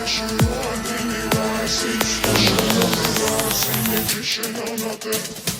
Yaşıyor. Ay getting under